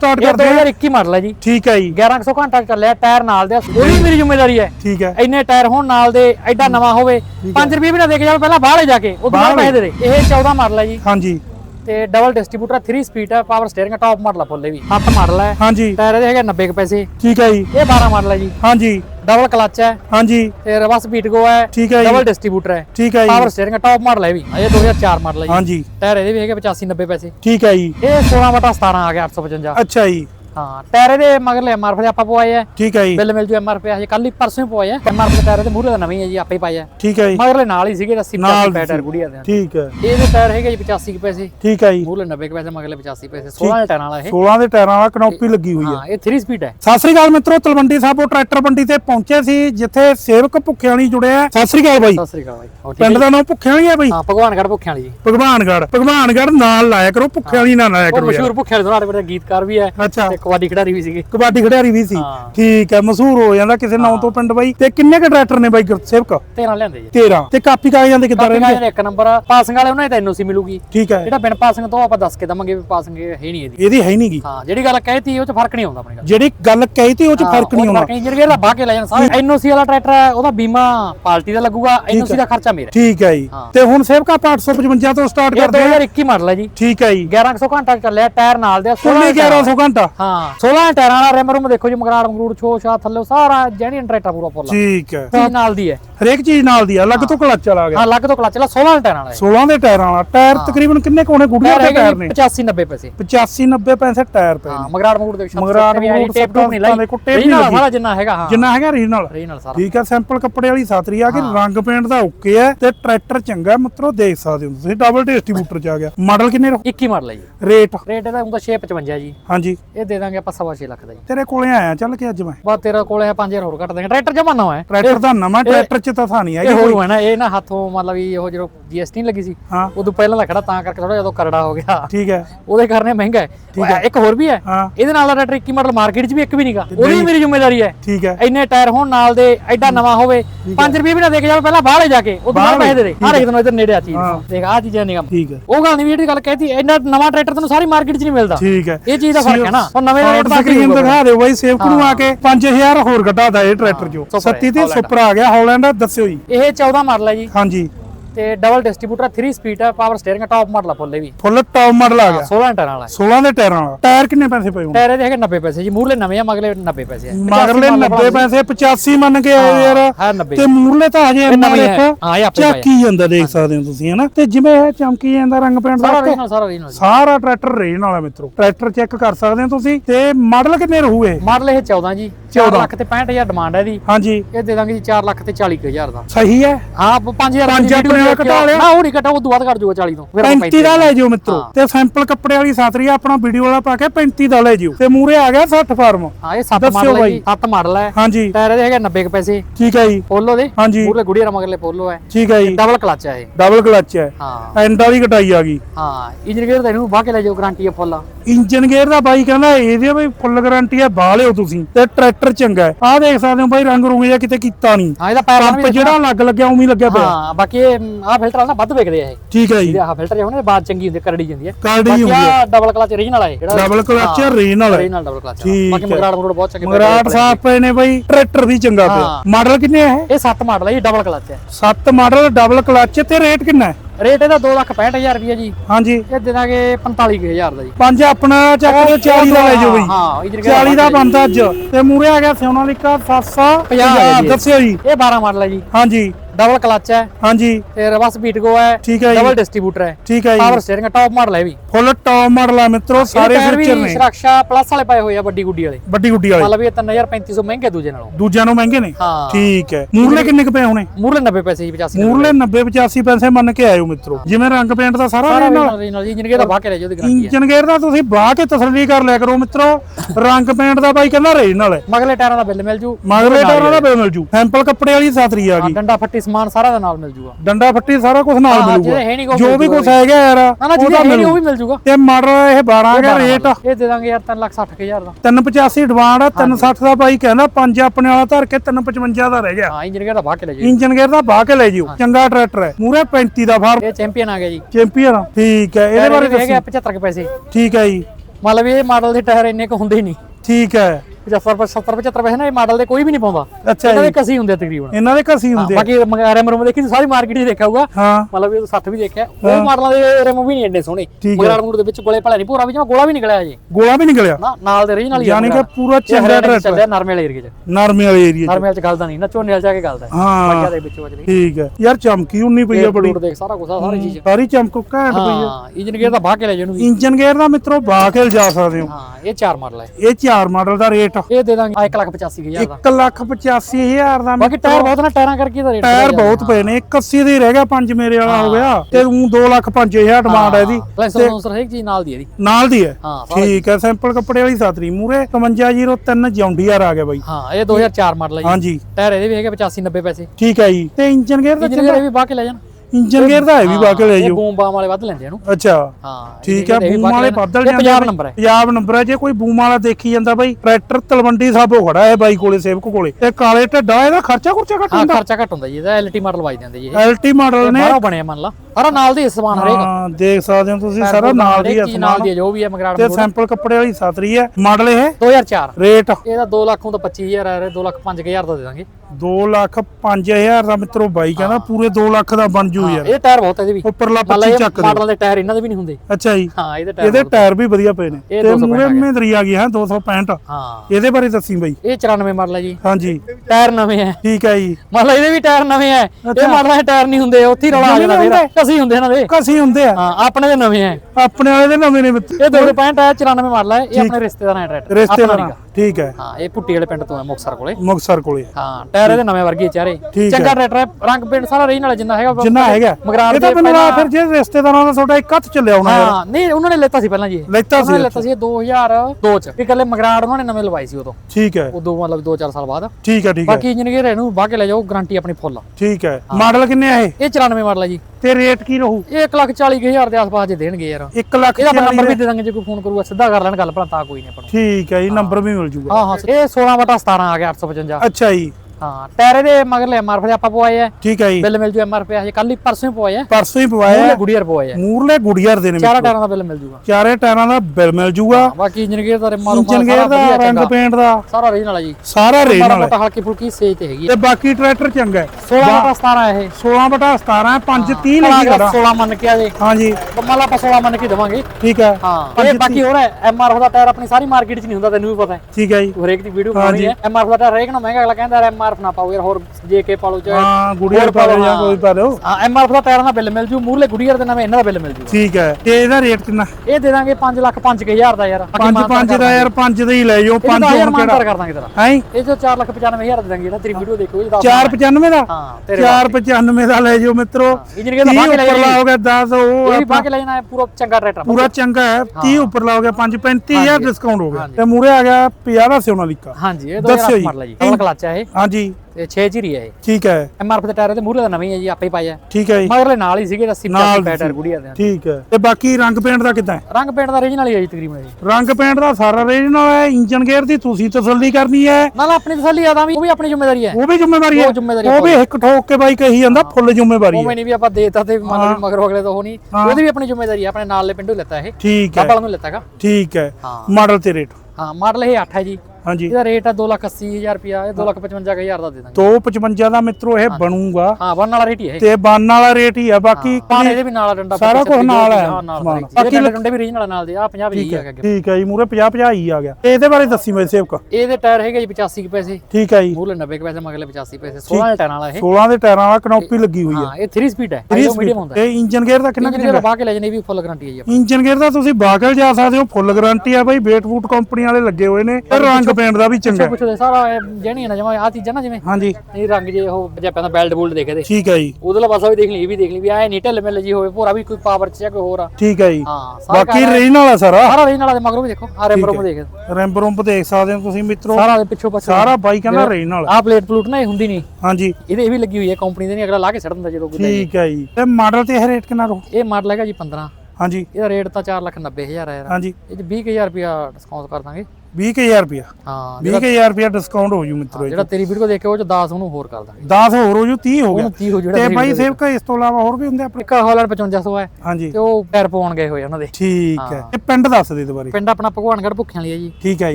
Start ਕਰਦੇ ਆ। 2021 model ਹੈ ਜੀ। ਠੀਕ ਹੈ ਜੀ। 1100 ਘੰਟਾ ਚੱਲਿਆ ਟਾਇਰ ਨਾਲ ਦੇ। ਉਹ ਵੀ ਮੇਰੀ ਜ਼ਿੰਮੇਵਾਰੀ ਹੈ ਠੀਕ ਹੈ ਇੰਨੇ ਟਾਇਰ ਹੋਣ ਨਾਲ ਦੇ ਐਡਾ ਨਵਾਂ ਹੋਵੇ। 5 ਰੁਪਏ ਵੀ ਨਾ ਦੇ ਕੇ ਜਾਓ ਪਹਿਲਾਂ ਬਾਹਰ ਜਾ ਕੇ ਉਹ ਬਾਹਰ ਪੈਸੇ ਦੇ ਦੇ। ਇਹ 14 ਮਾਡਲ ਹੈ ਜੀ। ਹਾਂਜੀ। ਤੇ ਡਬਲ ਡਿਸਟ੍ਰੀਬਿਊਟਰ 3 ਸਪੀਡ ਹੈ ਪਾਵਰ ਸਟੀਅਰਿੰਗ ਟਾਪ ਮਾਡਲ ਆ ਫੁੱਲੇ ਵੀ। 7 ਮਾਡਲ ਹੈ ਹਾਂਜੀ। ਟਾਇਰ ਇਹਦੇ ਹੈਗੇ 90 ਕੁ ਪੈਸੇ। ਠੀਕ ਹੈ ਜੀ। ਇਹ 12 ਮਾਡਲ ਹੈ ਜੀ। ਹਾਂਜੀ। ਡਬਲ ਕਲਚ ਹੈ ਹਾਂਜੀ। ਤੇ ਰਿਵਰਸ ਬੀਟ ਗੋ ਹੈ ਠੀਕ ਹੈ ਜੀ। ਡਬਲ ਡਿਸਟ੍ਰੀਬਿਊਟਰ ਹੈ ਠੀਕ ਹੈ ਪਾਵਰ ਜੀ ਸਟੀਅਰਿੰਗ ਟਾਪ ਮਾਡਲ ਹੈ ਵੀ। ਇਹ 2004 ਮਾਡਲ ਹੈ ਜੀ। ਹਾਂਜੀ। ਟਾਇਰ ਇਹਦੇ ਵੀ ਹੈਗੇ 85 90 ਪੈਸੇ। ਠੀਕ ਹੈ ਜੀ। ਇਹ 16 ਬਟਾ 17 ਆ ਗਿਆ 855 ਅੱਛਾ ਜੀ। ਹਾਂ ਟਾਇਰ ਇਹਦੇ ਮਗਰਲੇ ਐਮਆਰਐਫ ਦੇ ਆਪਾਂ ਪਵਾਏ ਆ। ਠੀਕ ਹੈ ਜੀ। ਬਿੱਲ ਮਿਲ ਜੂ ਐਮਆਰਐਫ ਹਜੇ ਕੱਲ ਹੀ ਪਰਸੋਂ ਹੀ ਪਵਾਏ ਆ। ਐਮਆਰਐਫ ਦੇ ਟਾਇਰ ਤੇ ਮੂਹਰੇ ਦਾ ਨਵੇਂ ਹੈ ਜੀ ਆਪੇ ਹੀ ਪਾਏ ਆ। ਠੀਕ ਹੈ ਜੀ। ਮਗਰਲੇ ਨਾਲ ਹੀ ਸੀਗੇ 80 ਨਾਲ 85 ਟਾਇਰ ਗੁੜੀਆ ਦੇ ਠੀਕ ਹੈ ਇਹਦੇ ਟਾਇਰ ਹੈਗੇ ਜੀ 85 ਕੁ ਪੈਸੇ। ਠੀਕ ਹੈ ਜੀ। ਮੂਹਰੇ 90 ਕੁ ਪੈਸੇ ਮਗਰਲੇ 85 ਪੈਸੇ। 16 ਦੇ ਟਾਇਰਾਂ ਵਾਲਾ ਇਹ। 16 ਦੇ ਟਾਇਰਾਂ ਵਾਲਾ ਕਨੋਪੀ ਲੱਗੀ ਹੋਈ ਹੈ ਹਾਂ ਇਹ 3 ਸਪੀਡ ਹੈ। ਸਤਿ ਸ੍ਰੀ ਅਕਾਲ ਮਿੱਤਰੋ ਤਲਵੰਡੀ ਸਾਬੋ ਟਰੈਕਟਰ ਮੰਡੀ ਤੇ ਪਹੁੰਚੇ ਸੀ ਜਿੱਥੇ ਸੇਵਕ ਭੁੱਖਿਆਂ ਵਾਲੀ ਜੁੜਿਆ ਸਤਿ ਸ੍ਰੀ ਅਕਾਲ ਬਾਈ। ਸਤਿ ਸ੍ਰੀ ਅਕਾਲ ਬਾਈ। ਪਿੰਡ ਦਾ ਨਾਮ ਭੁੱਖਿਆਂ ਵਾਲੀ ਹੈ ਬਾਈ? ਹਾਂ ਭਗਵਾਨਗੜ ਭੁੱਖਿਆਂ ਵਾਲੀ ਜੀ। ਭਗਵਾਨਗੜ ਭਗਵਾਨਗੜ ਨਾਲ ਲਾਇਆ ਕਰੋ ਭੁੱਖਿਆਂ ਵਾਲੀ ਨਾ ਲਾਇਆ ਉਹ ਕਰੋ ਮਸ਼ਹੂਰ ਭੁੱਖਿਆਂ ਵਾਲੇ ਬੜੇ ਗੀਤਕਾਰ ਵੀ ਹੈ। ਅੱਛਾ। ਕਬੱਡੀ ਖਿਡਾਰੀ ਵੀ ਸੀਗੇ। ਕਬੱਡੀ ਖਿਡਾਰੀ ਵੀ ਸੀ। ਹਾਂ। ਠੀਕ ਹੈ ਮਸ਼ਹੂਰ ਹੋ ਜਾਂਦਾ ਕਿਸੇ ਨਾਂ ਤੋਂ ਪਿੰਡ ਬਾਈ। ਤੇ ਕਿੰਨੇ ਕ ਟਰੈਕਟਰ ਨੇ ਬਾਈ ਗੁਰਸੇਵਕ 13 ਲਿਆਂਦੇ ਜੀ। 13 ਤੇ ਕਾਪੀ ਕਾਗਜ਼ਾਂ ਦੇ ਕਿੱਦਾਂ ਕਾਪੀ ਇੱਕ ਨੰਬਰ ਪਾਸਿੰਗ ਵਾਲੇ ਉਹਨਾਂ ਦੀ ਤਾਂ ਐਨਓਸੀ ਮਿਲੂਗੀ। ਠੀਕ ਹੈ। ਜਿਹੜਾ ਬਿਨ ਪਾਸਿੰਗ ਤੋਂ ਆਪਾਂ ਦੱਸ ਕੇ ਦਵਾਂਗੇ ਵੀ ਪਾਸਿੰਗ ਹੈ ਨਹੀਂ ਇਹਦੀ। ਇਹਦੀ ਹੈ ਨਹੀਂਗੀ ਹਾਂ ਜਿਹੜੀ ਗੱਲ ਕਹਿਤੀ ਉਹ ਚ ਫ਼ਰਕ ਨਹੀਂ ਆਉਂਦਾ ਆਪਣੇ ਗੱਲ। ਜਿਹੜੀ ਗੱਲ ਕਹੀ ਤੀ ਉਹ ਚ ਫ਼ਰਕ ਨਹੀਂ ਆਉਂਦਾ। ਇੰਜੀਨੀਅਰ ਦਾ ਬਾਹ ਕੇ ਲੈ ਜਾਣ ਸਾਰੇ ਐਨਓਸੀ ਵਾਲਾ ਟਰੈਕਟਰ ਹੈ ਉਹਦਾ ਬੀਮਾ ਪਾਰਟੀ ਦਾ ਲੱਗੂਗਾ ਐਨਓਸੀ ਦਾ ਖਰਚਾ ਮੇਰਾ। ਠੀਕ ਹੈ ਜੀ। ਹਾਂ। ਤੇ ਹੁਣ ਸੇਵਕਾ ਆਪਾਂ 855 ਤੋਂ ਸਟਾਰਟ ਇਹ ਕਰਦੇ ਆ 2021 ਮਾਡਲ ਹੈ ਜੀ। ਠੀਕ ਹੈ ਜੀ। 1100 ਘੰਟਾ ਚੱਲਿਆ ਟਾਇਰ ਨਾਲ ਦੇ ਆ, 16 ਕਿੰਨੇ 1100 ਘੰਟਾ। ਹਾਂ। 16 ਟਾਇਰਾਂ ਵਾਲਾ ਰਿਮ ਰੂਮ ਦੇਖੋ ਜੀ ਮਗਰਾੜ ਮਗਰੂੜ ਛੋ ਛਾ ਥੱਲੇ ਸਾਰਾ ਜੈਨੀ ਟਰੈਕਟਰ ਪੂਰਾ ਫੁੱਲ ਠੀਕ ਹੈ। ਚੀਜ਼ ਨਾਲ ਦੀ ਹੈ। ਹਰੇਕ ਚੀਜ਼ ਨਾਲ ਦੀ ਆ ਅਲੱਗ ਤੋਂ ਕਲਚ ਵਾਲਾ ਆ ਗਿਆ। ਹਾਂ ਲੱਗ ਤੋਂ ਕਲਚ ਲਾ 16 ਟਾਇਰਾਂ ਵਾਲਾ ਹੈ। 16 ਦੇ ਟਾਇਰਾਂ ਵਾਲਾ। ਟਾਇਰ ਤਕਰੀਬਨ ਕਿੰਨੇ ਕੋਨੇ ਗੁੱਡੀਆਂ ਦੇ ਟਾਇਰ ਨੇ। 85 90 ਪੈਸੇ। 85 90 ਪੈਸੇ ਟਾਇਰ ਪਏ ਹਾਂ ਮਗਰਾੜ ਮਗਰੂੜ ਦੇ ਵਿੱਚ ਮਗਰਾੜ ਮਗਰੂੜ ਟੇਪ ਟੂਪ ਨਹੀਂ ਲਾਈ। ਵੀ Original ਲੱਗੀ। ਸਾਰਾ ਜਿੰਨਾ ਹੈਗਾ ਹਾਂ। ਜਿੰਨਾ ਹੈਗਾ ਰੀਜਨਲ ਰੀਜਨਲ ਸਾਰਾ। ਠੀਕ ਹੈ ਸਿੰਪਲ ਕੱਪੜੇ ਵਾਲੀ ਸਾਤਰੀ ਆ ਕਿ ਰੰਗ ਪੇਂਟ ਦਾ ਓਕੇ ਹੈ ਤੇ ਟਰੈਕਟਰ ਚੰਗਾ ਮਿੱਤਰੋ ਦੇਖ ਸਕਦੇ ਹੋ ਤੁਸੀਂ। ਡਬਲ ਡਿਸਟ੍ਰੀਬਿਊਟਰ ਚ ਆ ਗਿਆ। ਮਾਡਲ ਕਿੰਨੇ 21 ਮਾਡਲ ਹੈ ਜੀ। ਰੇਟ? ਰੇਟ ਇਹਦਾ ਹੁੰਦਾ 655 ਜੀ। ਹਾਂਜੀ। ਇਹ ਦੇ ਦਾਂਗੇ ਆਪਾਂ ਸਵਾ ਛੇ ਲੱਖ ਦਾ ਜੀ। ਤੇਰੇ ਕੋਲੇ ਆਇਆ ਚੱਲ ਕੇ ਅੱਜ ਮੈਂ। ਬਸ ਤੇਰਾ ਕੋਲੇ ਹੈ 5000 ਹੋਰ ਘੱਟ ਦਾਂਗੇ ਟਰੈਕਟਰ ਜਮਾ ਨਵਾਂ ਹੈ। ਟਰੈਕਟਰ ਦਾ ਨਵਾਂ ਟਰੈਕਟਰ ਚ ਤਾਂ ਥਾਂ ਨਹੀਂ ਇਹ ਹੈਗੀ ਹੋਰ ਹੈ ਨਾ ਇਹ ਨਾ ਹੱਥੋਂ ਮਤਲਬ ਉਹ ਜਦੋਂ ਜੀਐਸਟੀ ਲੱਗੀ ਸੀ ਉਦੋਂ ਪਹਿਲਾਂ ਦਾ ਖੜਾ ਤਾਂ ਕਰਕੇ ਥੋੜਾ ਜਦੋਂ ਕਰੜਾ ਹੋ ਗਿਆ। ਠੀਕ ਹੈ। ਉਹਦੇ ਕਰਨੇ ਮਹਿੰਗਾ ਹੈ। ਇੱਕ ਹੋਰ ਵੀ ਹੈ। ਇਹਦੇ ਨਾਲ ਦਾ ਟਰੈਕਟਰ 21 ਮਾਡਲ ਮਾਰਕੀਟ 'ਚ ਵੀ ਇੱਕ ਵੀ ਨਹੀਂਗਾ ਉਹ ਵੀ ਮੇਰੀ ਜ਼ਿੰਮੇਵਾਰੀ ਹੈ। ਠੀਕ ਹੈ। ਇੰਨੇ ਟਾਇਰ ਹੋਣ ਨਾਲ ਦੇ ਐਡਾ ਨਵਾਂ ਹੋਵੇ 5 ਰੁਪਏ ਵੀ ਨਾ ਦੇ ਕੇ ਜਾਓ ਪਹਿਲਾਂ ਬਾਹਰ ਜਾ ਕੇ ਉਦੋਂ ਬਾਅਦ ਪੈਸੇ ਦੇ ਦੇ। ਹਰ ਇੱਕ ਦਿਨ ਇੱਧਰ ਨੇੜੇ ਆ ਚੀਜ਼। ਦੇਖ ਆ ਚੀਜ਼ਾਂ ਨਹੀਂ ਕੰਮ ਠੀਕ ਹੈ। ਉਹ ਗੱਲ ਨਹੀਂ ਵੀ ਜਿਹੜੀ ਗੱਲ ਕਹਿਤੀ ਇੰਨਾ ਨਵਾਂ ਟਰੈਕਟਰ ਤੈਨੂੰ ਸਾਰੀ ਮਾਰਕੀਟ 'ਚ ਨਹੀਂ ਮਿਲਦਾ। ਠੀਕ ਹੈ। ਇਹ ਚੀਜ਼ ਦਾ ਫ਼ਰਕ ਹੈ ਨਾ। ਨਵੇਂ ਰੇਟ ਦਾ ਸਕਰੀਨ ਦਿਖਾ ਦਿਓ ਬਾਈ ਸੇਵਕ ਨੂੰ ਆ ਕੇ। 5000 ਹੋਰ ਘਟਾਦਾ ਇਹ ਟਰੈਕਟਰ ਸੁਪਰ 37 ਤੇ ਸੁਪਰ ਆ ਗਿਆ ਹਾਲੈਂਡ ਦੱਸਿਓ ਜੀ। ਇਹ 14 ਮਾਡਲ ਹੈ ਜੀ। ਹਾਂਜੀ। ਤੇ ਡਬਲ ਡਿਸਟ੍ਰੀਬਿਊਟਰ 3 ਸਪੀਡ ਹੈ ਪਾਵਰ ਸਟੀਅਰਿੰਗ ਟਾਪ ਮਾਡਲ ਆ ਫੁੱਲੇ ਵੀ। ਫੁੱਲ ਟੌਪ ਮਾਡਲ ਆ ਗਿਆ। 16 ਟਾਇਰਾਂ ਵਾਲਾ ਹੈ। 16 ਦੇ ਟਾਇਰਾਂ ਵਾਲਾ। ਟਾਇਰ ਕਿੰਨੇ ਪੈਸੇ ਪਏ ਹੋਣ ਟਾਇਰ ਇਹਦੇ ਹੈਗੇ 90 ਪੈਸੇ ਜੀ ਮੂਰਲੇ ਨਵੇਂ ਆ ਮਗਲੇ 90 ਪੈਸੇ ਆ। ਮਗਰਲੇ 90 ਪੈਸੇ 85 ਮੰਨ ਕੇ ਆਏ ਯਾਰ। ਹਾਂ 90 ਤੇ ਮੂਰਲੇ ਤਾਂ ਹਜੇ ਇੰਨਾ ਨਵੇਂ ਹੈ। ਦੇਖੋ ਹਾਂ, ਇਹ ਆਪੇ। ਚੱਕੀ ਜਾਂਦਾ ਦੇਖ ਸਕਦੇ ਹੋ ਤੁਸੀਂ ਹਨਾ ਤੇ ਜਿਵੇਂ ਇਹ ਚਮਕੀ ਜਾਂਦਾ ਰੰਗ ਪੈਂਟ ਸਾਰਾ ਦਾ ਸਾਰਾ ਰੀਜਨਲ ਸਾਰਾ ਟਰੈਕਟਰ ਰੇਨ ਵਾਲਾ ਮਿੱਤਰੋ। ਟਰੈਕਟਰ ਚੈੱਕ ਕਰ ਸਕਦੇ ਹੋ ਤੁਸੀਂ ਤੇ ਮਾਡਲ ਕਿੰਨੇ ਰਹੂ ਇਹ ਮਾਡਲ ਇਹ 14 ਜੀ। 4 ਲੱਖ ਤੇ 65000 ਡਿਮਾਂਡ ਹੈ ਦੀ ਹਾਂਜੀ। ਇਹ ਦੇ ਦਾਂਗੇ ਜੀ 4 ਲੱਖ ਤੇ 40000 ਦਾ। ਸਹੀ ਹੈ? ਹਾਂ 5000 ਪੰਜ ਆਪਣੇ ਵਾਲਾ ਘਟਾ ਲਿਆ। ਨਾ ਉਹ ਨਹੀਂ ਘਟਾ ਉਹ ਤੋਂ ਵੱਧ ਘਟ ਜਾਊਗਾ 40 ਤੋਂ ਫਿਰ ਆਪਾਂ 35 ਦਾ ਲੈ ਜਿਓ ਮਿੱਤਰੋ। ਤੇ ਸੈਂਪਲ ਕੱਪੜੇ ਵਾਲੀ ਸਾਤਰੀ ਆ ਆਪਣਾ ਵੀਡੀਓ ਵਾਲਾ ਪਾ ਕੇ 35 ਦਾ ਲੈ ਜਿਓ। ਤੇ ਮੂਰੇ ਆ ਗਿਆ 60 ਫਾਰਮ। ਹਾਂ ਇਹ 7 ਦੱਸਿਓ ਮਾਡਲ ਹੈ ਬਾਈ। ਜੀ 7 ਮਾਡਲ ਹੈ। ਹਾਂਜੀ। ਟਾਇਰ ਇਹਦੇ ਹੈਗੇ 90 ਕੁ ਪੈਸੇ। ਠੀਕ ਹੈ ਜੀ। ਪੋਲੋ ਦੇ। ਹਾਂਜੀ। ਪੂਰੇ ਗੁੜੀਆ ਮਗਰਲੇ ਪੋਲੋ ਹੈ। ਠੀਕ ਹੈ ਜੀ। ਡਬਲ ਕਲਚ ਹੈ ਇਹ। ਡਬਲ ਕਲਚ ਹੈ। ਹਾਂ। ਐਂਡਾ ਦੀ ਕਟਾਈ ਆ ਗਈ। ਹਾਂ ਇੰਜਨ ਗੇਅਰ ਤਾਂ ਇਹਨੂੰ ਬਾਹ ਕੇ ਲੈ ਜਾਓ ਗਾਰੰਟੀ ਹੈ ਫੁੱਲ ਇੰਜਨ ਗੇਅਰ ਦਾ ਬਾਈ ਕਹਿੰਦਾ ਇਹਦੇ ਬਈ ਫੁੱਲ ਗਾਰੰਟੀ ਹੈ ਬਾਹ ਲਿਓ ਤੁਸੀਂ ਤੇ ਟਰੈਕਟਰ ਚੰਗਾ ਹੈ। ਆਹ ਦੇਖ ਸਕਦੇ ਹੋ ਬਾਈ ਰੰਗ ਰੁੰਗ ਜਿਹਾ ਕਿਤੇ ਕੀਤਾ ਨਹੀਂ। ਹਾਂ ਇਹਦਾ ਪੈਰ ਪੰਪ ਜਿਹੜਾ ਲੱਗ ਲੱਗਿਆ ਉਵੇਂ ਹੀ ਲੱਗਿਆ ਪਿਆ। ਹਾਂ ਬਾਕੀ ਇਹ ਆਹ ਫਿਲਟਰ ਨਾ ਵੱਧ ਵਿਕਦੇ ਆ ਇਹ। ਠੀਕ ਹੈ ਜੀ। ਆਹ ਫਿਲਟਰ ਜਿਹੇ ਹੁੰਦੇ ਬਾਅਦ ਚੰਗੀ ਹੁੰਦੀ ਕਰੜੀ ਜਾਂਦੀ ਹੈ ਬਾਕੀ ਹੁੰਦੀ ਹੈ ਡਬਲ ਕਲਚ ਰੀਜਨਲ ਹੈ ਜਿਹੜਾ ਡਬਲ ਕਲਚ ਰੇਨ ਵਾਲਾ ਰੀਜਨਲ ਡਬਲ ਕਲਚ ਬਾਕੀ ਹੈ। ਮਗਰਾੜ ਮਗਰੋੜ ਬਹੁਤ ਚੰਗੇ ਮਗਰਾਟ ਸਾਫ਼ ਪਏ ਨੇ ਬਾਈ ਟਰੈਕਟਰ ਵੀ ਚੰਗਾ ਪਿਆ। ਹਾਂ। ਮਾਡਲ ਕਿੰਨੇ ਹੈ ਇਹ? 7 ਮਾਡਲ ਹੈ ਜੀ ਡਬਲ ਕਲਚ ਹੈ 7 ਮਾਡਲ ਡਬਲ ਕਲਚ ਤੇ ਰੇਟ ਕਿੰਨਾ ਹੈ? ਰੇਟ ਇਹਦਾ 265000 ਰੁਪਏ ਜੀ। ਹਾਂਜੀ। ਇਹ ਦੇ ਦਾਂਗੇ 45000 ਦਾ ਜੀ। ਪੰਜ ਆਪਣਾ ਚੱਕ ਕੇ 40 ਦਾ ਲੈ ਜਾਓ ਬਈ। ਹਾਂ ਇੰਜਨ ਗੇਅਰ 40 ਦਾ ਬੰਦਾ ਅੱਜ। ਤੇ ਮੂਰੇ ਆ ਗਿਆ ਸੋਨਾਲੀਕਾ 750 ਹੈ ਜੀ। ਦੱਸਿਓ ਜੀ। ਇਹ 12 ਮਾਡਲ ਹੈ ਜੀ। ਹਾਂਜੀ। ਡਬਲ ਕਲਚ ਹੈ। ਹਾਂਜੀ। ਤੇ ਰਿਵਰਸ ਬੀਟ ਗੋ ਹੈ। ਠੀਕ ਹੈ ਜੀ। ਡਬਲ ਡਿਸਟ੍ਰੀਬਿਊਟਰ ਹੈ। ਠੀਕ ਹੈ ਜੀ। ਪਾਵਰ ਸਟੀਅਰਿੰਗ ਟਾਪ ਮਾਡਲ ਹੈ ਵੀ। ਫੁੱਲ ਟੌਪ ਮਾਡਲ ਆ ਮਿੱਤਰੋ ਸਾਰੇ ਫੀਚਰ ਨੇ। ਸੁਰੱਖਿਆ ਪਲੱਸ ਵਾਲੇ ਪਾਏ ਹੋਏ ਆ ਵੱਡੀ ਗੁੱਡੀ ਵਾਲੇ। ਵੱਡੀ ਗੁੱਡੀ ਵਾਲੇ। ਮਤਲਬ ਇਹ 3350 ਮਹਿੰਗੇ ਦੂਜੇ ਨਾਲੋਂ। ਦੂਜਿਆਂ ਨੂੰ ਮਹਿੰਗੇ ਨੇ? ਹਾਂ। ਠੀਕ ਹੈ। ਮੂਰਲੇ ਕਿੰਨੇ ਕੁ ਪਏ ਹੋਣੇ? ਮੂਰਲੇ 90 ਪੈਸੇ ਜੀ 85 ਮੂਰਲੇ 90 85 ਪੈਸੇ ਮੰਨ ਕੇ ਆਇਓ ਮਿੱਤਰੋ। ਜਿਵੇਂ ਰੰਗ ਪੇਂਟ ਦਾ ਸਾਰਾ ਨਾਲ ਇੰਜਨ ਗੇਅਰ ਦਾ ਬਾਹ ਕੇ ਲੈ ਜਾਓ ਦੀ ਗਾਰੰਟੀ ਹੈ। ਇੰਜਨ ਗੇਅਰ ਦਾ ਤੁਸੀਂ ਬਾਹ ਕੇ ਤਸੱਲੀ ਕਰ ਲਿਆ ਕਰੋ ਮਿੱਤਰੋ। ਰੰਗ ਪੇਂਟ ਦਾ ਬਾਈ ਕਹਿੰਦਾ ਰੀਜਨਲ ਹੈ। ਮਗਲੇ ਟਾਇਰਾਂ ਦਾ ਬਿੱਲ ਮਿਲ ਜੂ। ਮਗਲੇ ਟਾਇਰਾਂ ਦਾ ਬੇ ਮਿਲ ਜੂ। ਸੈਂਪਲ ਕੱਪੜੇ ਵਾਲੀ ਸਾਤਰੀ ਆ ਹਾਂ, ਗਈ। ਡੰਡਾ ਫੱਟੀ ਸਮਾਨ ਸਾਰਾ ਦਾ ਨਾਲ ਮਿਲ ਜੂਗਾ। ਡੰਡਾ ਫੱਟੀ ਸਾਰਾ ਕੁਝ ਨਾਲ ਮਿਲੂਗਾ। ਜੋ ਮਿਲ ਵੀ ਕੁਝ ਹੈਗਾ ਯਾਰ ਨਾ ਨਾ ਉਹ ਮਿਲੂ ਵੀ ਮਿਲ। ਜੂਗਾ। ਤੇ ਮਾਡਲ ਇਹ 12 ਆ। ਗਿਆ ਰੇਟ ਇਹ ਦੇ ਦਾਂਗੇ ਯਾਰ 3 ਲੱਖ 60 ਹਜ਼ਾਰ ਦਾ। 385 ਡਿਮਾਂਡ ਆ 360 ਦਾ ਬਾਈ ਕਹਿੰਦਾ ਪੰਜ ਆਪਣੇ ਵਾਲਾ ਧਰ ਕੇ 355 ਦਾ ਰਹਿ ਗਿਆ। ਹਾਂ ਇੰਜਨ ਗੇਅਰ ਦਾ ਬਾਹ ਕੇ ਲੈ ਜਾਓ ਇੰਜਨ ਗੇਅਰ ਦਾ ਬਾਹ ਕੇ ਲੈ ਜਿਓ ਚੰਗਾ ਟਰੈਕਟਰ ਹੈ। ਮੂਰੇ 35 ਦਾ ਫਾਰਮ। ਇਹ ਚੈਂਪੀਅਨ ਆ ਗਿਆ ਜੀ। ਚੈਂਪੀਅਨ ਠੀਕ ਹੈ ਇਹਦੇ ਬਾਰੇ ਦੱਸੋ। 75 ਕੁ ਪੈਸੇ। ਠੀਕ ਹੈ ਜੀ। ਮਤਲਬ ਇਹ ਮਾਡਲ ਦੇ ਟਾਇਰ ਇੰਨੇ ਕੁ ਹੁੰਦੇ ਹੀ ਨਹੀਂ। ਠੀਕ ਹੈ। 75 70 75 ਪੈਸੇ ਨਾ ਇਹ ਮਾਡਲ ਦੇ ਕੋਈ ਵੀ ਨਹੀਂ ਪਾਉਂਦਾ। ਅੱਛਾ ਇਹਨਾਂ ਜੀ। ਦੇ ਕਸੀ ਹੁੰਦੇ ਤਕਰੀਬਨ। ਇਹਨਾਂ ਦੇ ਘਸੀ ਹੁੰਦੇ। ਬਾਕੀ ਰੈਮ ਰੂਮ ਦੇਖੀ ਸਾਰੀ ਮਾਰਕੀਟ ਹੀ ਦੇਖਿਆ ਹੋਊਗਾ। ਹਾਂ। ਮਤਲਬ ਇਹ 60 ਵੀ ਦੇਖਿਆ। ਉਹ ਮਾਡਲਾਂ ਦੇ ਰੈਮ ਵੀ ਨਹੀਂ ਐਡੇ ਸੋਹਣੇ। ਮਗਰਾੜ ਮੂਡ ਦੇ ਵਿੱਚ ਗੋਲੇ ਭਲਾ ਨਹੀਂ। ਭੋਰਾ ਵੀ ਜਮਾ ਗੋਲਾ ਵੀ ਨਿਕਲਿਆ ਜੀ ਗੋਲਾ ਵੀ ਨਿਕਲਿਆ? ਨਾ ਨਾਲ ਦੇ ਰੀਜਨਲ ਯਾਨੀ ਕਿ। ਪੂਰਾ ਚੰਗਾ ਟਰੈਕਟਰ ਚੱਲਿਆ ਨਰਮੇ ਵਾਲੇ ਏਰੀਏ 'ਚ। ਨਰਮੇ ਵਾਲੇ ਏਰੀਆ 'ਚ। ਨਰਮੇ ਵਾਲੇ 'ਚ ਗਲਦਾ ਨਹੀਂ। ਨਾ ਝੋਨੇ ਵਾਲੇ 'ਚ ਆ ਕੇ ਗਲਦਾ ਹਾਂ। ਦੇ ਵਿੱਚੋਂ ਵਜਦੀ ਠੀਕ ਹੈ। ਯਾਰ ਚਮਕੀ ਉਨੀ ਪਈ ਆ ਬੜੀ। ਦੇਖ ਸਾਰਾ ਕੁਝ ਸਾਰੀ ਚੀਜ਼। ਸਾਰੀ ਚਮਕ ਘੈਂਟ ਪਈ ਆ। ਇੰਜਨ ਗੇਅਰ ਦਾ ਬਾਹ ਕੇ ਲੈ ਜਾਣੂ ਇੰਜਨ ਗੇਅਰ ਦਾ ਮਿੱਤਰੋ ਬਾਖਲ ਜਾ ਸਕਦੇ ਹੋ। ਹਾਂ ਇਹ ਚਾਰ ਮਾਡਲ ਹੈ ਇਹ ਚਾਰ ਮਾਡਲ ਦਾ ਰੇਟ ਇਹ ਦੇ ਦਾਂਗੇ। 185000 ਦਾ। 1 ਲੱਖ 85000 ਦਾ ਬਾਕੀ ਟਾਇਰ ਬਹੁਤ ਨਾ ਟਾਇਰਾਂ ਕਰਕੇ ਦਾ ਰੇਟ ਟਾਇਰ ਬਹੁਤ ਪਏ ਨੇ 81 ਦੇ ਹੀ ਰਹਿ ਗਿਆ ਪੰਜ ਮੇਰੇ ਵਾਲਾ ਹੋ ਗਿਆ। ਤੇ ਉਹ 2 ਲੱਖ 5000 ਡਿਮਾਂਡ ਹੈ। ਇਹਦੀ ਪਲੱਸ ਉਹ ਹਰੇਕ ਚੀਜ਼ ਨਾਲ ਦੀ ਹੈ ਇਹਦੀ। ਨਾਲ ਦੀ ਹੈ। ਠੀਕ ਹੈ ਸਿੰਪਲ ਕੱਪੜੇ ਵਾਲੀ ਸਾਤਰੀ ਮੂਰੇ 5503 ਜੌਂਡੀਆਰ ਆ ਗਿਆ ਬਾਈ। ਹਾਂ ਇਹ 2004 ਮਾਡਲ ਹੈ ਜੀ। ਹਾਂਜੀ। ਟਾਇਰ ਇਹਦੇ ਵੀ ਹੈਗੇ 85 90 ਪੈਸੇ। ਠੀਕ ਹੈ ਜੀ। ਤੇ ਇੰਜਨ ਗੇਅਰ ਦਾ ਗੇਅਰ ਵੀ ਬਾਹ ਕੇ ਲੈ ਜਾਣ। ਇੰਜਨ ਗੇਅਰ ਦਾ ਹੈ ਵੀ ਬਾਕੀ ਲੈ ਇਹ ਜਾਓ। ਬੂਮ ਬਾਮ ਵਾਲੇ ਵੱਧ ਲੈਂਦੇ ਇਹਨੂੰ। ਅੱਛਾ। ਹਾਂ ਠੀਕ ਹੈ ਬੂਮ ਵਾਲੇ। ਬਾਦਲ ਜਾਂਦੇ ਪੰਜਾਬ। ਨੰਬਰ ਹੈ। ਪੰਜਾਬ ਨੰਬਰ ਹੈ ਜੇ ਕੋਈ ਬੂਮ ਵਾਲਾ ਦੇਖੀ ਜਾਂਦਾ ਬਾਈ ਟਰੈਕਟਰ ਤਲਵੰਡੀ ਸਾਬੋ ਖੜਾ ਹੈ ਬਾਈ ਕੋਲੇ ਸੇਵਕ ਕੋਲੇ। ਤੇ ਕਾਲੇ ਢੱਡਾ ਇਹਦਾ ਖਰਚਾ ਖੁਰਚਾ ਘੱਟ ਹਾਂ ਹੁੰਦਾ। ਖਰਚਾ ਘੱਟ ਹੁੰਦਾ ਜੀ ਇਹਦਾ ਐਲਟੀ ਮਾਡਲ ਵਾਜ ਦਿੰਦੇ ਜੀ ਇਹ। ਐਲਟੀ ਮਾਡਲ ਨੇ। ਬਾਹਰੋਂ ਬਣਿਆ ਮੰਨ ਲਾ। ਸਾਰਾ ਨਾਲ ਦੀ ਸਮਾਨ ਹਰੇਕ। ਹਾਂ ਦੇਖ ਸਕਦੇ ਹੋ ਤੁਸੀਂ ਸਾਰਾ ਨਾਲ ਦੀ ਹਰੇਕ ਚੀਜ਼ ਨਾਲ ਦੀ ਹੈ, ਜੋ ਵੀ ਹੈ ਮਗਰਾੜ ਤੇ ਸੈਂਪਲ ਕੱਪੜੇ ਵਾਲੀ ਸਾਤਰੀ ਹੈ। ਮਾਡਲ ਇਹ? 2004 ਰੇਟ ਇਹਦਾ 2 ਲੱਖੋਂ ਤਾਂ 25000 ਆ ਰਿਹਾ 2 ਲੱਖ 5000 ਦਾ ਦੇ ਦਾਂਗੇ। 2 ਲੱਖ 5000 ਦਾ ਮਿੱਤਰੋ ਬਾਈ ਕਹਿੰਦਾ ਪੂਰੇ 2 ਲੱਖ ਦਾ ਬਣ ਜੂ ਯਾਰ। ਇਹ ਟਾਇਰ ਬਹੁਤ ਹੈ ਇਹਦੇ ਵੀ। ਉੱਪਰਲਾ ਮੰਨ ਲਾ 25 ਇਹ ਚੱਕ ਦੇ। ਮਾਡਲ ਦੇ ਟਾਇਰ ਇਹਨਾਂ ਦੇ ਵੀ ਨਹੀਂ ਹੁੰਦੇ। ਅੱਛਾ ਜੀ। ਹਾਂ ਇਹਦੇ ਟਾਇਰ ਇਹਦੇ ਟਾਇਰ ਵੀ ਵਧੀਆ ਪਏ ਨੇ। ਤੇ 265 ਮੂਰੇ ਆ। ਗਿਆ। ਮਹਿੰਦਰੀ ਆ ਗਈ ਹੈ 265 ਹਾਂ। ਇਹਦੇ ਬਾਰੇ ਦੱਸੀ ਬਾਈ। ਇਹ 94 ਮਾਡਲ ਹੈ ਜੀ। ਹਾਂਜੀ। ਟਾਇਰ ਨਵੇਂ ਹੈ ਠੀਕ ਹੈ ਜੀ। ਮੰਨ ਲਾ ਇਹਦੇ ਵੀ ਟਾਇਰ ਨਵੇਂ ਹੈ ਇਹ ਮਾਡਲਾਂ ਦੇ ਟਾਇਰ ਨਹੀਂ ਹੁੰਦੇ ਉੱਥੇ ਰੌਲਾ ਆ ਜਾਂਦਾ? ਫੇਰ। ਕਸੀ ਹੁੰਦੇ ਇਹਨਾਂ ਦੇ। ਕਸੀ ਹੁੰਦੇ ਆ। ਹਾਂ ਆਪਣੇ ਦੇ ਨਵੇਂ ਹੈ ਆਪਣੇ ਵਾਲੇ ਦੇ ਨਵੇਂ ਨੇ। ਇਹ 265 ਹੈ 94 ਮਾਡਲ ਹੈ ਇਹ ਆਪਣੇ ਰਿਸ਼ਤੇਦਾਰਾਂ ਦਾ ਟਰੈਕਟਰ। ਰਿਸ਼ਤੇਦਾਰ ਠੀਕ ਹੈ। ਹਾਂ ਇਹ ਪੁੱਟੀ ਵਾਲੇ ਪਿੰਡ ਤੋਂ ਹੈ ਮੁਕਸਰ ਕੋਲੇ। ਮੁਕਸਰ ਕੋਲੇ। ਹਾਂ ਟਾਇਰ ਇਹਦੇ ਨਵੇਂ ਵਰਗੇ ਚਾਰੇ ਚੰਗਾ ਟਰੈਕਟਰ ਹੈ ਰੰਗ ਪੇਂਟ ਸਾਰਾ ਰਹੀ ਨਾਲ ਜਿੰਨਾ ਹੈਗਾ ਜਿੰਨਾ ਹੈਗਾ। ਤਾਂ ਦੇ ਮੈਨੂੰ ਪਹਿਲਾਂ- ਲੱਗਦਾ ਫਿਰ ਜੇ ਰਿਸ਼ਤੇਦਾਰਾਂ ਦਾ ਤੁਹਾਡਾ ਇੱਕ ਹੱਥ ਚੱਲਿਆ ਹੋਣਾ ਹਾਂ ਨਹੀਂ ਉਹਨਾਂ ਨੇ ਲੈਤਾ ਸੀ ਪਹਿਲਾਂ ਜੀ। ਲੈਤਾ ਸੀ ਲੈਤਾ ਸੀ ਇਹ 2002 ਚ। ਇਹ ਕੱਲੇ ਮਗਰਾੜ ਉਹਨਾਂ ਨੇ ਨਵੇਂ ਲਵਾਈ ਸੀ ਉਦੋਂ। ਠੀਕ ਹੈ। ਉਦੋਂ ਮਤਲਬ 2-4 ਸਾਲ ਬਾਅਦ। ਠੀਕ ਹੈ ਠੀਕ ਹੈ। ਬਾਕੀ ਇੰਜਨ ਗੇਅਰ ਇਹਨੂੰ ਬਾਹ ਕੇ ਲੈ ਜਾਓ ਗਾਰੰਟੀ ਆਪਣੀ ਫੁੱਲ ਆ। ਠੀਕ ਹੈ। ਮਾਡਲ ਕਿੰਨੇ ਆ ਇਹ? ਇਹ 94 ਮਾਡਲ ਹੈ ਜੀ। ਤੇ ਰੇਟ ਕੀ ਰਹੂ? ਇਹ 140000 ਦੇ ਆਸ-ਪਾਸ ਜੇ ਦੇਣਗੇ ਯਾਰ। 1 ਲੱਖ ਇਹਦਾ ਆਪਾਂ 40 ਨੰਬਰ ਵੀ ਦੇ ਦਾਂਗੇ ਜੇ ਕੋਈ ਫੋਨ ਕਰੂਗਾ ਸਿੱਧਾ ਕਰ ਲੈਣ ਗੱਲ ਭਲਾ ਤਾਂ ਕੋਈ ਨਹੀਂ ਆਪਾਂ ਠੀਕ ਹੈ ਜੀ ਨੰਬਰ ਵੀ ਮਿਲ ਜੂਗਾ। ਹਾਂ ਹਾਂ ਇਹ 16 ਬਟਾ 17 ਆ ਗਿਆ 855 ਅੱਛਾ ਜੀ। ਹਾਂ ਟਾਇਰ ਇਹਦੇ ਮਗਰਲੇ ਐਮਆਰਐਫ ਦੇ ਆਪਾਂ ਪਵਾਏ ਆ। ਠੀਕ ਹੈ ਜੀ। ਬਿੱਲ ਮਿਲ ਜੂ ਐਮਆਰਐਫ ਹਜੇ ਕੱਲ ਹੀ ਪਰਸੋਂ ਹੀ ਪਵਾਏ ਆ। ਪਰਸੋਂ ਹੀ ਪਵਾਇਆ ਮੂਲੇ ਗੁੜੀਅਰ ਪਵਾਏ ਆ। ਮੂਰਲੇ ਗੁੜੀਅਰ ਦੇ ਨੇ ਚਾਰਾਂ ਟਾਇਰਾਂ ਦਾ ਬਿੱਲ ਮਿਲ ਜੂਗਾ। ਚਾਰੇ ਟਾਇਰਾਂ ਦਾ ਬਿੱਲ ਮਿਲ ਜੂਗਾ। ਬਾਕੀ ਇੰਜਨ ਗੇਅਰ ਦਾ ਰਿਮਾਰੋ ਇੰਜਨ ਗੇਅਰ ਦਾ ਰੰਗ ਪੇਂਟ ਦਾ। ਸਾਰਾ ਰੀਜਨਲ ਆ ਜੀ। ਸਾਰਾ ਮਾੜਾ ਨਾਲ ਹੈ। ਮੋਟਾ ਹਲਕੀ ਫੁਲਕੀ ਸੇਜ ਤੇ ਹੈਗੀ ਤੇ ਬਾਕੀ ਟਰੈਕਟਰ ਚੰਗਾ ਹੈ। 16 ਬਟਾ 17 ਇਹ। 16 ਬਟਾ 17 5 30 ਕਲਾ ਲੱਗੀ ਜਿਹੜਾ ਖੜਾ। 16 ਮੰਨ ਕੇ ਆ ਜੇ। ਹਾਂਜੀ। ਮਾਲਾ ਆਪਾਂ 16 ਮੰਨ ਕੇ ਦੇਵਾਂਗੇ। ਠੀਕ ਹੈ। ਹਾਂ ਇਹ ਬਾਕੀ ਹੋਰ ਹੈ ਐਮਆਰਐਫ ਦਾ ਟਾਇਰ ਆਪਣੀ ਸਾਰੀ ਮਾਰਕੀਟ 'ਚ ਨਹੀਂ ਹੁੰਦਾ ਤੈਨੂੰ ਵੀ ਪਤਾ ਹੈ। ਠੀਕ ਹੈ ਜੀ। ਹਰੇਕ ਦੀ ਵੀਡੀਓ ਬਣਾਉਣੀ ਹੈ। ਐਮਆਰਐਫ ਦਾ ਟਾਇਰ ਹਰੇਕ ਨੂੰ ਮਹਿੰਗਾ ਅਗਲਾ ਕਹਿੰਦਾ ਐਮਆਰਐਫ ਨਾ ਪਾਓ ਯਾਰ ਹੋਰ ਜੇ ਕੇ ਪਾ ਲਓ ਚਾਹੇ ਹਾਂ ਗੁੜੀਅਰ ਪਾ ਲਿਓ ਜਾਂ ਕੋਈ ਪਾ ਲਿਓ। ਹਾਂ ਐਮਆਰਐਫ ਦਾ ਟਾਇਰਾਂ ਦਾ ਬਿੱਲ ਮਿਲ ਜੂ ਮੂਰਲੇ ਗੁੜੀਅਰ ਦੇ ਨਾਮ ਇਹਨਾਂ ਦਾ ਬਿੱਲ ਮਿਲ ਜੂ ਠੀਕ ਹੈ ਤੇ ਇਹਦਾ ਰੇਟ ਕਿੰਨਾ? ਇਹ ਦੇ ਦਾਂਗੇ 5 ਲੱਖ 5000 ਦਾ ਯਾਰ 5 5 ਦਾ ਯਾਰ 5 ਦਾ ਹੀ ਲੈ ਜਾਓ 5 5000 ਹੁਣ ਮਾਨਦਾਰ ਕਰ ਦਾਂਗੇ ਤੇਰਾ। ਹੈ? ਇਹ ਜੋ 4 ਲੱਖ 95000 ਦੇ ਦਾਂਗੇ ਜਿਹੜਾ ਤੇਰੀ ਵੀਡੀਓ ਦੇਖੋ ਇਹ 495 ਦਾ। ਹਾਂ ਤੇਰੇ 495 ਦਾ ਲੈ ਜਾਓ ਮਿੱਤਰੋ। ਇੰਜਨ ਦਾ ਬਾਕੀ ਲੈ ਉੱਪਰ ਜਾਈਏ ਲਾਓਗੇ 10 ਉਹ ਇਹ ਵੀ ਪਾ ਕੇ ਲੈ ਜਾਣਾ ਹੈ ਪੂਰਾ ਚੰਗਾ ਟਰੈਕਟਰ ਪੂਰਾ ਚੰਗਾ ਹੈ 30 ਉੱਪਰ ਲਾਓਗੇ 5 35000 ਡਿਸਕਾਊਂਟ ਹੋ ਗਿਆ। ਤੇ ਮੂਰੇ ਆ ਗਿਆ 50 ਦਾ ਸੋਨਾਲੀਕਾ ਹਾਂਜੀ ਇਹ ਦੱਸਿਓ 2008 ਜੀ। ਮਾਡਲ ਹੈ ਜੀ ਕਲਚ ਹੈ ਇਹ। ਹਾਂਜੀ। ਤੇ 6 ਚਿਰੀ ਹੈ ਇਹ। ਠੀਕ ਹੈ। ਐਮਆਰਐਫ ਦੇ ਟਾਇਰ ਦੇ ਮੂਹਰੇ ਦਾ ਨਵੇਂ ਹੈ ਜੀ ਆਪੇ ਹੀ ਪਾਇਆ ਠੀਕ ਹੈ ਜੀ। ਮਗਰਲੇ ਨਾਲ ਹੀ ਸੀਗੇ 80 ਨਾਲ 50 ਟਾਇਰ ਗੁੜੀਆ ਦੇ ਠੀਕ ਹੈ। ਤੇ ਬਾਕੀ ਰੰਗ ਪੇਂਟ ਦਾ ਕਿਦਾਂ? ਹੈ ਰੰਗ ਪੇਂਟ ਦਾ ਰੀਜਨਲ ਹੀ ਹੈ ਜੀ ਤਕਰੀਬਨ ਜੀ ਰੰਗ ਪੇਂਟ ਦਾ ਸਾਰਾ ਰੀਜਨਲ ਹੈ ਇੰਜਨ ਗੇਅਰ ਦੀ ਤੁਸੀਂ ਤਸੱਲੀ ਕਰਨੀ ਹੈ। ਨਾਲ ਆਪਣੀ ਤਸੱਲੀ ਆਦਾ ਵੀ ਉਹ ਵੀ ਆਪਣੀ ਜ਼ਿੰਮੇਵਾਰੀ ਹੈ। ਉਹ ਵੀ ਜ਼ਿੰਮੇਵਾਰੀ ਹੈ। ਉਹ ਉਹ ਵੀ ਇੱਕ ਠੋਕ ਕੇ ਬਾਈ ਕਹੀ ਜਾਂਦਾ ਫੁੱਲ ਜ਼ਿੰਮੇਵਾਰੀ ਹੈ। ਉਵੇਂ ਨਹੀਂ ਵੀ ਆਪਾਂ ਦੇਤਾ ਤੇ ਮੰਨ ਵੀ ਮਗਰ ਅਗਲੇ ਤੋਂ ਉਹ ਨਹੀਂ। ਉਹਦੀ ਵੀ ਆਪਣੀ ਜ਼ਿੰਮੇਵਾਰੀ ਹੈ ਆਪਣੇ ਨਾਲ ਦੇ ਪਿੰਡੋਂ ਲੈਤਾ ਇਹ। ਠੀਕ ਹੈ। ਡਬਲ ਨੂੰ ਲੈਤਾਗਾ ਠੀਕ ਹਾਂ। ਮਾਡਲ ਤੇ ਰੇਟ ਹਾਂ ਮਾਡਲ ਇਹ 8 ਹੈ ਜੀ। ਹਾਂਜੀ। ਇਹਦਾ ਰੇਟ ਹੈ 280000 ਰੁਪਿਆ ਇਹ 255000 ਦਾ ਦੇ ਦਾਂਗੇ 255 ਦਾ ਮਿੱਤਰੋ ਇਹ ਬਣੂਗਾ। ਹਾਂ ਵਨ ਵਾਲਾ ਰੇਟ ਹੀ ਹੈ ਇਹ। ਤੇ ਬਾਨ ਵਾਲਾ ਰੇਟ ਹੀ ਹੈ ਬਾਕੀ ਪਾਣੇ ਦੇ ਵੀ ਨਾਲ ਡੰਡਾ ਸਾਰਾ ਕੁਛ ਨਾਲ ਹੈ। ਹਾਂ। ਬਾਕੀ ਡੰਡੇ ਵੀ ਰੀਜਨਲ ਨਾਲ ਦੇ। ਆ 50 ਵੀ ਆ ਗਿਆ ਠੀਕ ਹੈ ਜੀ ਮੂਰੇ 50 50 ਹੀ ਆ ਗਿਆ। ਇਹਦੇ ਬਾਰੇ ਦੱਸੀ ਮੇਰੇ ਸੇਵਕ। ਇਹਦੇ ਟਾਇਰ ਹੈਗੇ ਜੀ 85 ਕੁ ਪੈਸੇ। ਠੀਕ ਹੈ ਜੀ। ਮੂਹਰੇ 90 ਕੁ ਪੈਸੇ ਮਗਲੇ 85 ਪੈਸੇ। 16 ਦੇ ਟਾਇਰਾਂ ਵਾਲਾ ਇਹ। 16 ਦੇ ਟਾਇਰਾਂ ਵਾਲਾ ਕਨੋਪੀ ਲੱਗੀ ਹੋਈ ਹੈ। ਹਾਂ ਇਹ 3 ਸਪੀਡ ਹੈ। 3 ਇਹ ਮੀਡੀਅਮ ਹੁੰਦਾ ਤੇ ਇੰਜਨ ਗੇਅਰ ਦਾ ਕਿੰਨਾ ਇੰਜਨ ਜਿਹੜਾ ਬਾਹ ਕੇ ਲੈ ਜਨੇ ਵੀ ਫੁੱਲ ਗਾਰੰਟੀ ਹੈ ਜੀ। ਇੰਜਨ ਗੇਅਰ ਦਾ ਤੁਸੀਂ ਬਾਗਲ ਜਾ ਸਕਦੇ ਹੋ ਫੁੱਲ ਗਾਰੰਟੀ ਆ ਬਾਈ ਵੇਟ ਫੂਟ ਕੰਪਨੀ ਵਾਲੇ ਲੱਗੇ ਹੋਏ ਨੇ। ਤੇ ਰੰਗ ਪੇਂਟ ਦਾ ਵੀ ਚੰਗਾ ਹੈ। ਪੁੱਛਦੇ ਸਾਰਾ ਜਣੀ ਨਾ ਜਮਾ ਆ ਚੀਜ਼ਾਂ ਨਾ ਜਿਵੇਂ ਹਾਂਜੀ। ਇਹ ਰੰਗ ਜੇ ਉਹ ਪੰਜਾਬਿਆਂ ਦਾ ਬੈਲਟ ਬੁਲਟ ਦੇਖੇ ਤੇ ਠੀਕ ਹੈ ਜੀ। ਉਹਦੇ ਪਾਸਾ ਵੀ ਦੇਖ ਲਈ ਇਹ ਵੀ ਦੇਖ ਲਈ ਵੀ ਐ ਨਹੀਂ ਢਿੱਲ ਮਿਲ ਜੀ ਹੋਵੇ ਭੋਰਾ ਵੀ ਕੋਈ ਪਾਵਰ ਚ ਜਾਂ ਕੋਈ ਹੋਰ ਆ। ਠੀਕ ਹੈ ਜੀ। ਹਾਂ ਸਾਰਾ ਬਾਕੀ ਰੀਜਨਲ ਆ। ਸਾਰਾ। ਸਾਰਾ ਰੀਜਨਲ ਵਾਲੇ ਮਗਰੋਂ ਵੀ ਦੇਖੋ ਆ ਰੈਮ ਰੋਮ ਦੇਖ ਰੈਂਪ ਰੂੰਪ ਦੇਖ ਸਕਦੇ ਹੋ ਤੁਸੀਂ ਮਿੱਤਰੋ। ਸਾਰਾ ਦੇ ਪਿੱਛੋਂ ਪਾਸੇ। ਸਾਰਾ ਬਾਈ ਕਹਿੰਦਾ ਰੀਜਨਲ ਆ ਪਲੇਟ ਪਲੂਟ ਨਾ ਇਹ ਹੁੰਦੀ ਨਹੀਂ। ਹਾਂਜੀ। ਇਹਦੇ ਇਹ ਵੀ ਲੱਗੀ ਹੋਈ ਹੈ ਕੰਪਨੀ ਦੇ ਨਹੀਂ ਅਗਲਾ ਲਾ ਕੇ ਛੱਡ ਦਿੰਦਾ ਜਦੋਂ ਕੋਈ ਲੈ ਠੀਕ ਹੈ ਜੀ। ਤੇ ਮਾਡਲ ਤੇ ਇਹ ਰੇਟ ਕਿੰਨਾ ਰਹੂ ਇਹ ਮਾਡਲ ਹੈਗਾ ਜੀ 15 ਹਾਂਜੀ। ਇਹਦਾ ਰੇਟ ਤਾਂ 490000 ਆ ਯਾਰ ਹਾਂਜੀ। ਇਹ ਚ 20000 ਰੁਪਿਆ ਡਿਸਕਾਊਂਟ ਕਰ ਦਾਂਗੇ। 20000 ਰੁਪਿਆ ਹਾਂ 20000 ਰੁਪਿਆ ਡਿਸਕਾਊਂਟ ਹੋ ਜੂ ਮਿੱਤਰੋ ਜਿਹੜਾ ਤੇਰੀ ਵੀਡੀਓ ਦੇਖ ਕੇ ਉਹ ਚ 10 ਉਹਨੂੰ ਹੋਰ ਕਰ ਦਾਂਗੇ। 10 ਹੋਰ ਹੋ ਜੂ 30 ਹੋ ਗਿਆ। ਉਹਨੂੰ 30 ਹੋ ਜਿਹੜਾ ਤੇ ਬਾਈ ਸੇਵਕਾ ਇਸ ਤੋਂ ਇਲਾਵਾ ਹੋਰ ਵੀ ਹੁੰਦੇ ਆਪਣੇ? ਇੱਕ ਹਾਲੈਂਡ 5500 ਹੈ। ਹਾਂਜੀ। ਤੇ ਉਹ ਪੈਰ ਪਾਉਣ ਗਏ ਹੋਏ ਉਹਨਾਂ ਦੇ। ਠੀਕ ਹੈ। ਤੇ ਪਿੰਡ ਦੱਸ ਦੇ ਦੁਬਾਰੇ ਪਿੰਡ ਆਪਣਾ ਭਗਵਾਨਗੜ੍ਹ ਭੁੱਖਿਆਂ ਲਈ ਹੈ ਜੀ। ਠੀਕ ਹੈ ਜੀ।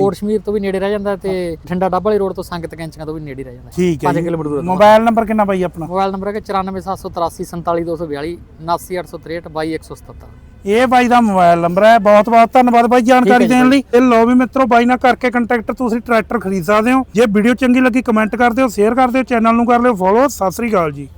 ਕੋਟ ਸ਼ਮੀਰ ਤੋਂ ਵੀ ਨੇੜੇ ਰਹਿ ਜਾਂਦਾ ਤੇ ਠੰਡਾ ਡੱਬ ਵਾਲੀ ਰੋਡ ਤੋਂ ਸੰਗਤ ਕੈਂਚੀਆਂ ਤੋਂ ਵੀ ਨੇੜੇ ਰਹਿ ਜਾਂਦਾ। ਠੀਕ ਹੈ ਪੰਜ ਜੀ। ਕਿਲੋਮੀਟਰ ਦੂਰ ਮੋਬਾਈਲ ਨੰਬਰ ਕਿੰਨਾ ਬਾਈ ਆਪਣਾ? ਮੋਬਾਈਲ ਨੰਬਰ ਹੈ 94783 47242 79863 22177 ਇਹ ਬਾਈ ਦਾ ਮੋਬਾਈਲ ਨੰਬਰ ਹੈ। ਬਹੁਤ ਬਹੁਤ ਧੰਨਵਾਦ ਬਾਈ ਜਾਣਕਾਰੀ ਦੇਣ ਲਈ। ਤੇ ਲੋ ਵੀ ਮਿੱਤਰੋ ਬਾਈ ਨਾਲ ਕਰਕੇ ਕੰਟੈਕਟ ਤੁਸੀਂ ਟਰੈਕਟਰ ਖਰੀਦ ਸਕਦੇ ਹੋ। ਜੇ ਵੀਡੀਓ ਚੰਗੀ ਲੱਗੀ ਕਮੈਂਟ ਕਰ ਦਿਓ ਸ਼ੇਅਰ ਕਰ ਦਿਓ ਚੈਨਲ ਨੂੰ ਕਰ ਲਿਓ ਫੋਲੋ ਸਤਿ ਸ੍ਰੀ ਅਕਾਲ ਜੀ।